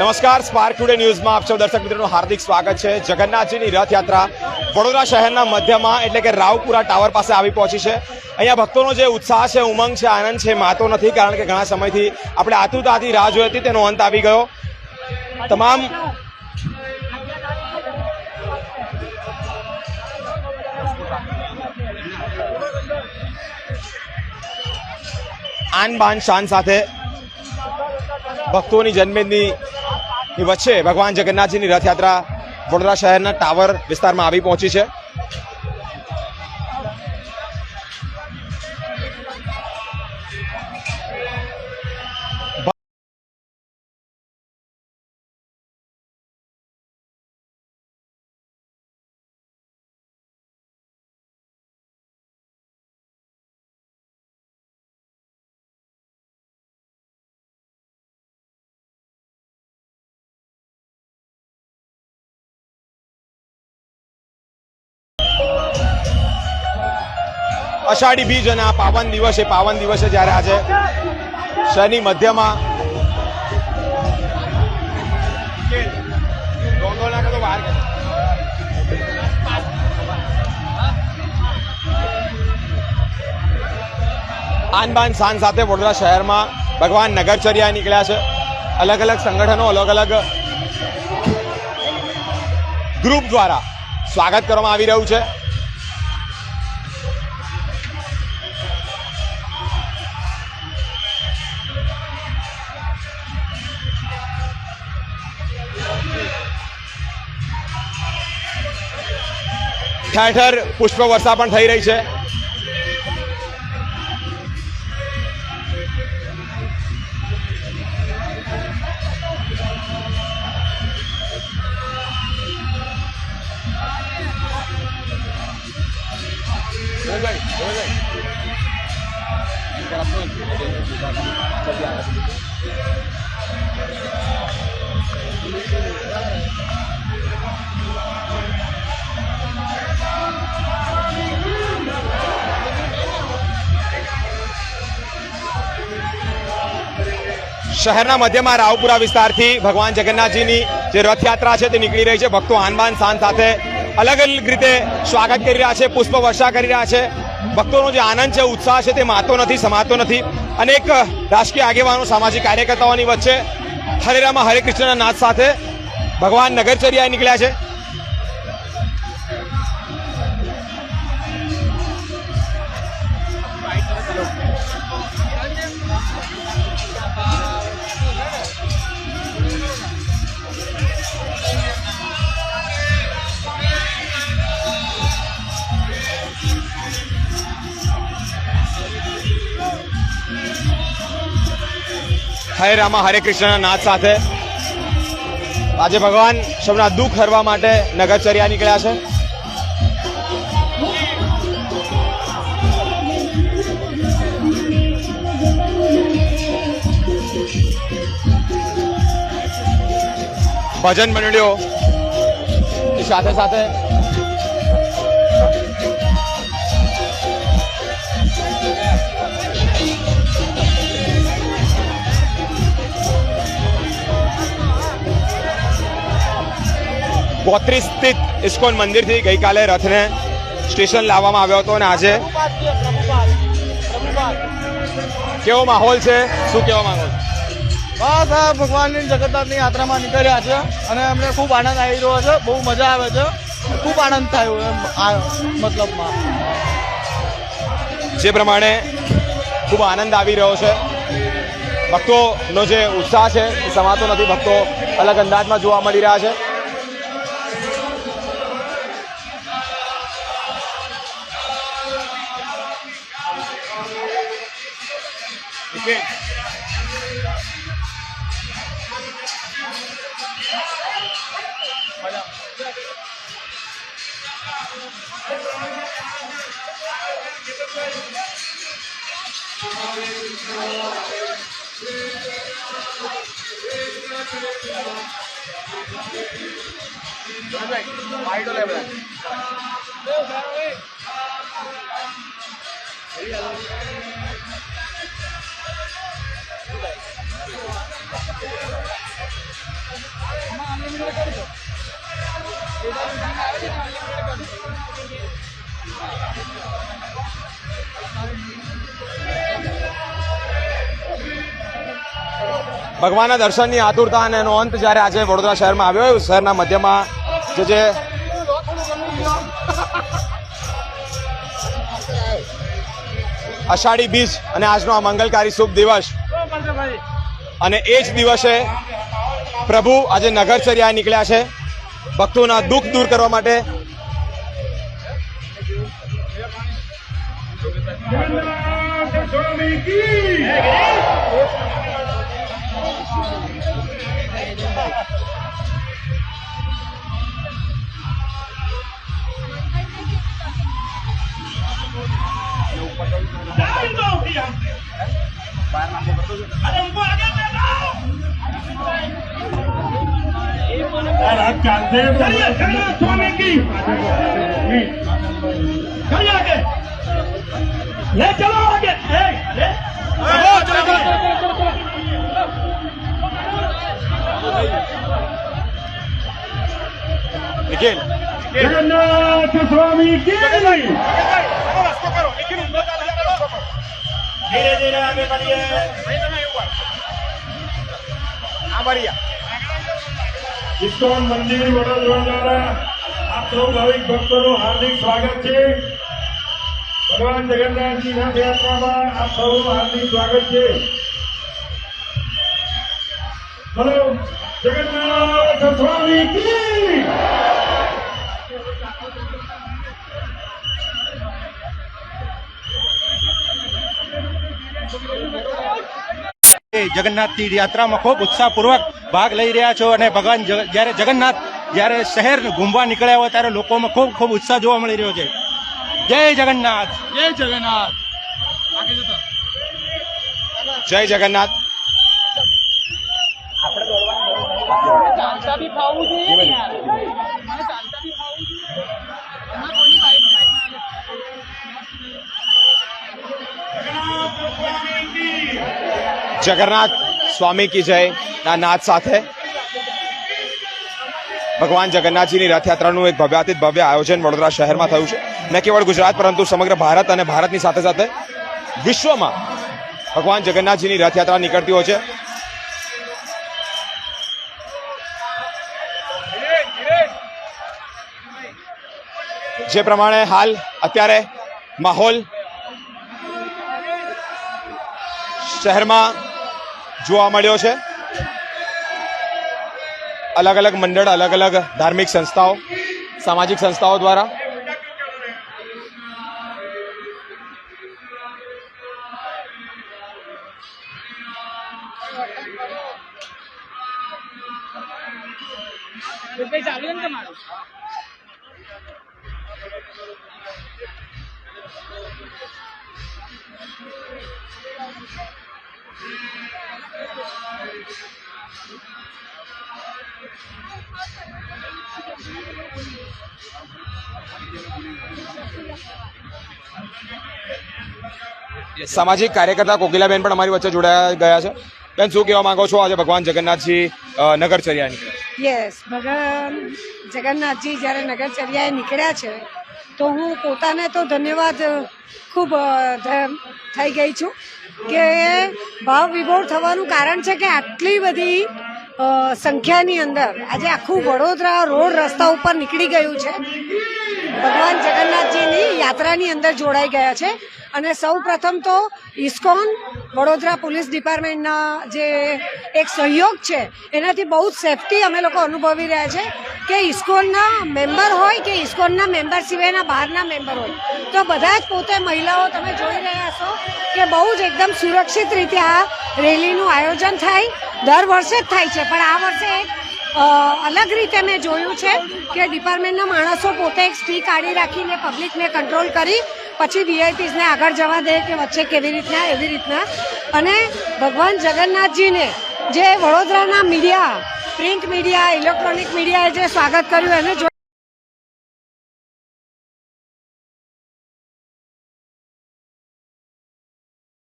નમસ્કાર spark today ન્યૂઝમાં આપ સૌ દર્શક મિત્રોનું હાર્દિક સ્વાગત છે. જગન્નાથજીની રથયાત્રા વડોદરા શહેરના મધ્યમાં, એટલે કે રાવપુરા ટાવર પાસે આવી પહોંચી છે. અહીંયા ભક્તોનો જે ઉત્સાહ છે, ઉમંગ છે, આનંદ છે માતો નથી, કારણ કે ઘણા સમયથી આપણે આતુરતાથી રાહ જોઈ હતી, તેનો અંત આવી ગયો. તમામ આન બાન શાન સાથે ભક્તોની જન્મેદની ની વચ્ચે ભગવાન જગન્નાથજીની રથયાત્રા વડોદરા શહેરના ટાવર વિસ્તારમાં આવી પહોંચી છે. અષાઢી બીજ અને આ પાવન દિવસે પાવન દિવસે જ્યારે આજે શહેરની મધ્યમાં આનબાન શાન સાથે વડોદરા શહેરમાં ભગવાન નગરચર્યા નીકળ્યા છે. અલગ અલગ સંગઠનો, અલગ અલગ ગ્રુપ દ્વારા સ્વાગત કરવામાં આવી રહ્યું છે. ઠેર ઠેર પુષ્પ વર્ષા પણ થઈ રહી છે. શહેરના મધ્યમાં રાવપુરા વિસ્તારથી ભગવાન જગન્નાથજીની જે રથયાત્રા છે તે નીકળી રહી છે. ભક્તો આનબાન શાન સાથે અલગ અલગ રીતે સ્વાગત કરી રહ્યા છે, પુષ્પ વર્ષા કરી રહ્યા છે. ભક્તોનો જે આનંદ છે, ઉત્સાહ છે તે માતો નથી, સમાતો નથી. અનેક રાજકીય આગેવાનો, સામાજિક કાર્યકર્તાઓની વચ્ચે હરેરામાં હરે કૃષ્ણના નાદ સાથે ભગવાન નગરચર્યાએ નીકળ્યા છે. હરે રામા, હરે કૃષ્ણના નાદ સાથે. આજે ભગવાન સૌના દુઃખ હરવા માટે નગરચર્યા નીકળ્યા છે. ભજન મંડળીઓ સાથે સાથે ગોત્રી સ્થિત ઇસ્કોન મંદિરથી ગઈકાલે રથને સ્ટેશન લાવવામાં આવ્યો હતો અને આજે કેવો માહોલ છે? શું કહેવા માંગો બસ આ ભગવાનની જગન્નાથની યાત્રામાં નીકળ્યા છે અને અમને ખૂબ આનંદ આવી રહ્યો છે બહુ મજા આવે છે. ખૂબ આનંદ થયો એમ આ મતલબમાં. જે પ્રમાણે ખૂબ આનંદ આવી રહ્યો છે. ભક્તોનો જે ઉત્સાહ છે એ સમાતો નથી ભક્તો અલગ અંદાજમાં જોવા મળી રહ્યા છે. দিবেন ఐడల్ ఎవరా Hey, hello. ભગવાનના દર્શનની આતુરતા અને એનો અંત જ્યારે આજે વડોદરા શહેરમાં આવ્યો શહેરના મધ્યમાં જે જે અષાઢી બીજ અને આજનો આ મંગલકારી શુભ દિવસ અને એ જ દિવસે પ્રભુ આજે નગરચર્યા નીકળ્યા છે ભક્તોના દુઃખ દૂર કરવા માટે. स्वामी करिए आगे ले चलो आगे चलो चलो चलो चलो निखिल जगन्नाथ स्वामी की ધીરે ધીરે આગળ કરીએ ઇસ્કોન મંદિર વડોદરા દ્વારા આપ સૌ ભાવિક ભક્તોનું હાર્દિક સ્વાગત છે. ભગવાન જગન્નાથજીના યાત્રામાં આપ સૌનું હાર્દિક સ્વાગત છે. હલો, જગન્નાથ સ્વામી એ જગન્નાથ યાત્રામાં ખૂબ ઉત્સાહપૂર્વક ભાગ લઈ રહ્યા છો અને ભગવાન જ્યારે જગન્નાથ જ્યારે શહેર ઘૂમવા નીકળ્યા હોય ત્યારે લોકોમાં ખૂબ ખૂબ ઉત્સાહ જોવા મળી રહ્યો છે. જય જગન્નાથ. જય જગન્નાથ. જય જગન્નાથ. આપણે જગન્નાથ સ્વામી કી જય ના નાદ સાથે ભગવાન જગન્નાથજીની રથયાત્રાનું એક ભવ્યાતીત ભવ્ય આયોજન વડોદરા શહેરમાં થયું છે. ન કેવળ ગુજરાત, પરંતુ સમગ્ર ભારત અને ભારતની સાથે સાથે વિશ્વમાં ભગવાન જગન્નાથજીની રથયાત્રા નીકળતી હોય છે. જે પ્રમાણે હાલ અત્યારે માહોલ શહેરમાં જોવા મળ્યો છે. અલગ અલગ મંડળ, અલગ અલગ ધાર્મિક સંસ્થાઓ, સામાજિક સંસ્થાઓ દ્વારા. Thank તમારું સામાજિક કાર્યકર્તા કોકિલાબેન પણ અમારી વચ્ચે જોડાયા ગયા છે. બેન, શું કહેવા માંગો છો? આજે ભગવાન જગન્નાથજી નગરચર્યા નીકળે યસ, ભગવાન જગન્નાથજી જ્યારે નગરચર્યાએ નીકળ્યા છે, તો હું પોતાને તો ધન્યવાદ ખૂબ થઈ ગઈ છું. કે ભાવ વિભોર થવાનું કારણ છે કે આટલી બધી સંખ્યાની અંદર આજે આખું વડોદરા રોડ રસ્તા ઉપર નીકળી ગયું છે. ભગવાન જગન્નાથજીની યાત્રાની અંદર જોડાઈ ગયા છે. અને સૌ પ્રથમ તો ઇસ્કોન વડોદરા પોલીસ ડિપાર્ટમેન્ટના જે એક સહયોગ છે, એનાથી બહુ જ સેફટી અમે લોકો અનુભવી રહ્યા છે કે ઇસ્કોનના મેમ્બર હોય કે ઇસ્કોનના મેમ્બર સિવાયના બહારના મેમ્બર હોય, તો બધા જ પોતે મહિલાઓ તમે જોઈ રહ્યા છો કે બહુ જ એકદમ સુરક્ષિત રીતે આ રેલીનું આયોજન થાય, દર વર્ષે જ થાય છે. પણ આ વર્ષે એક અલગ રીતે મેં જોયું છે કે ડિપાર્ટમેન્ટના માણસો પોતે એક સ્ટી કાઢી રાખીને પબ્લિકને કંટ્રોલ કરી પછી વીઆઈપીસને આગળ જવા દે કે વચ્ચે કેવી રીતના, એવી રીતના. અને ભગવાન જગન્નાથજીને જે વડોદરાના મીડિયા, પ્રિન્ટ મીડિયા, ઇલેક્ટ્રોનિક મીડિયાએ જે સ્વાગત કર્યું, એને